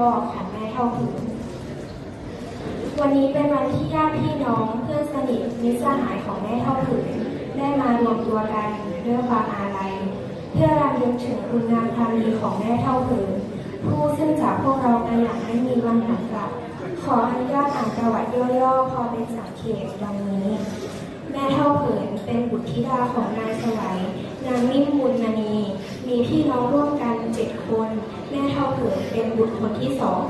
พ่อของแม่เท่าผืนวันนี้เป็นวันที่ญาติพี่น้องเพื่อนสนิทมิตรสหายของแม่เท่าผืนได้มารวมตัวกันด้วยความอาลัยเพื่อรำลึกถึงคุณงามความดีของแม่เท่าผืนผู้ซึ่งจากพวกเราไปอย่างไม่มีวันหวนกลับ ขออนุญาตอ่านประวัติย่อๆพอเป็นสังเขปดังนี้ แม่เท่าเผินเป็นบุตรธิดาของนายสวัยนางนิ่งมบุญมณีมีพี่น้องร่วมกัน คน แม่เท่าเผินเป็นบุตรคนที่สอง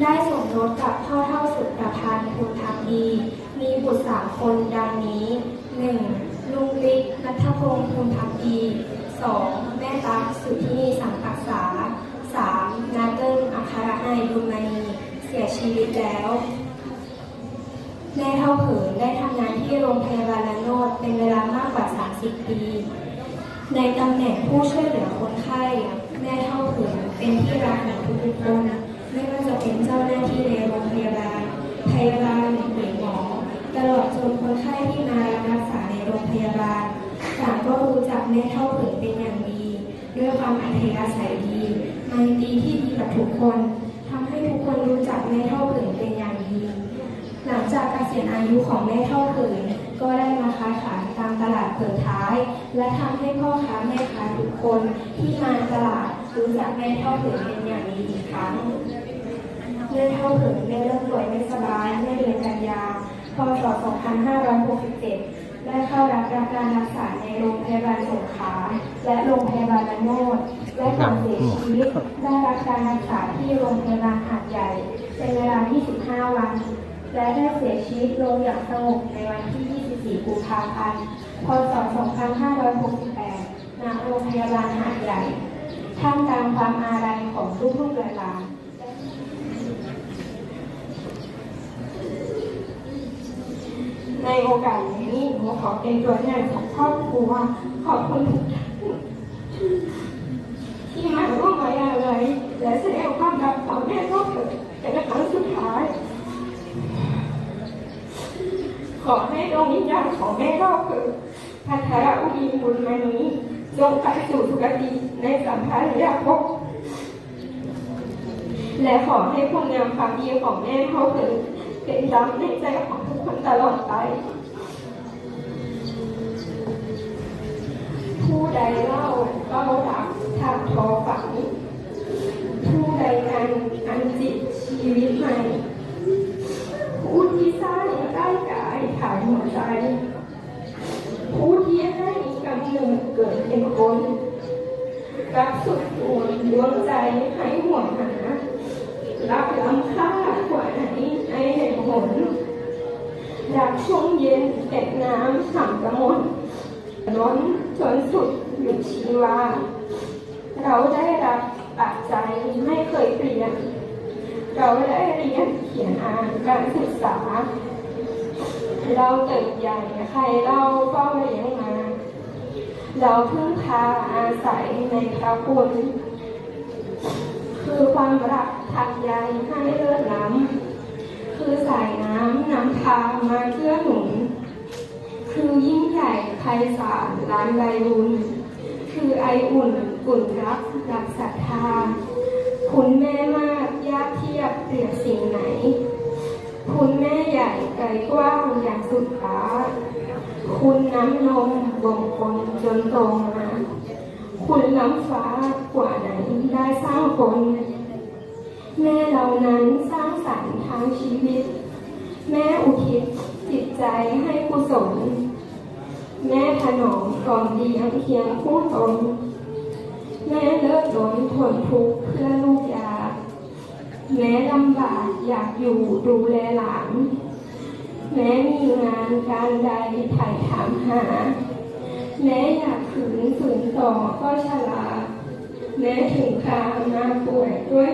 ได้สมรสกับพ่อเท่าสุดประพันธ์ภูทับดี มีบุตรสามคนดังนี้หนึ่งลุงลิกนัทพงศ์ภูทับดีสองแม่ตั๊กสุธินีสังกักษาสามนาเกิ้งอัครนายบุญมณีเสียชีวิตแล้วแม่เท่าเผินได้ทำงานที่โรงพยาบาลละโนดเป็นเวลามากกว่า 30 ปี ในตำแหน่งผู้ช่วยเหลือคนไข้แม่เท่าเผินเป็นที่รักของทุกๆคนไม่ว่าจะเป็นเจ้าหน้าที่ในโรงพยาบาล พยาบาลหรือหมอ ตลอดจนคนไข้ที่มารักษาในโรงพยาบาลต่างก็รู้จักแม่เท่าเผินเป็นอย่างดี ด้วยความอัธยาศัยดีไมตรีที่ดีกับทุกคนทำให้ทุกคนรู้จักแม่เท่าเผินเป็นอย่างดี หลังจากเกษียณอายุของแม่เท่าเผิน ก็ได้มาค้าขายตามตลาดเผินท้าย และทำให้พ่อค้าแม่ค้าทุกคนที่มาตลาดรู้จักแม่เท่าเผินเป็นอย่างดีอีกครั้งแม่เท่าเผินได้เริ่มป่วยไม่สบายเมื่อเดือนกันยาพศ2567 ได้เข้ารับการรักษาในโรงพยาบาลสงขลาและโรงพยาบาลระโนดและก่อนเสียชีวิตได้รับการรักษาที่โรงพยาบาลหาดใหญ่ เป็นเวลา 25 วัน และได้เสียชีวิตลงอย่างสงบในวันที่ 24 กุมภาพันธ์ พศ 2568 ณ โรงพยาบาลหาดใหญ่ท่ามกลางความอาลัยของลูกๆหลานในโอกาสนี้หนูขอเป็นตัวแทนของครอบครัวขอบคุณทุกท่านที่มาร่วมไว้อะไรยและแสดงความรักต่อแม่ก็เกิดเป็นครั้งสุดท้าย ขอให้ดวงวิญญาณของแม่ก็เกิดพัทรอุดีบุญมานี้จงไปสู่สุคติในสัมภารยาภพและขอให้คุณงามความดีของแม่เท่าเกิดเป็นดำในใจของทุกคนตลอดไป ผู้ใดเล่าเล่ารักทางทอฝันผู้ใดนั้นอันจิตชีวิตใหม่ ผู้ที่สร้างได้กายถ่าย หัวใจ ผู้ที่ให้กำเนิดเกิดเป็นคนรับสุดตัวดวงใจให้ห่วงหารับล้ำค่ากว่าไหนในเหตุผลรักช่วงเย็นเอ็ดน้ำสั่งกระมนล้นจนสุดหยุดชีวา เราได้รับปัจจัยไม่เคยเปลี่ยน เราได้เรียนเขียนอ่านการศึกษา เราเติบใหญ่ใครเล่าเฝ้าเลี้ยงมา เราพึ่งพาอาศัยในพระคุณคือความรักทางใยให้เลิศล้ำ คือสายน้ำนำพามาเกื้อหนุน คือยิ่งใหญ่ไพศาลล้านใบบุญ คือไออุ่นกุ่นรักรักศรัทธา คุณแม่มากยากเทียบเปรียบสิ่งไหน กลกว้างอย่างสุดฟ้าคุณน้ำนมบ่มคนจนโตมาคุณล้ำฟ้ากว่าไหนได้สร้างคนแม่เรานั้นสร้างสรรค์ทางชีวิต แม่อุทิศจิตใจให้กุศล แม่ถนอมก่อมเลี้งเคียงคู่ตนแม่เลิศล้นทนทุกข์เพื่อลูกยาแม้ลำบากอยากอยู่ดูแลหลาน แม้มีงานการใดถ่ายถามหา แม้อยากขืนฝืนต่อก็ฉลาดแม้ถึงคราวมาป่วยด้วย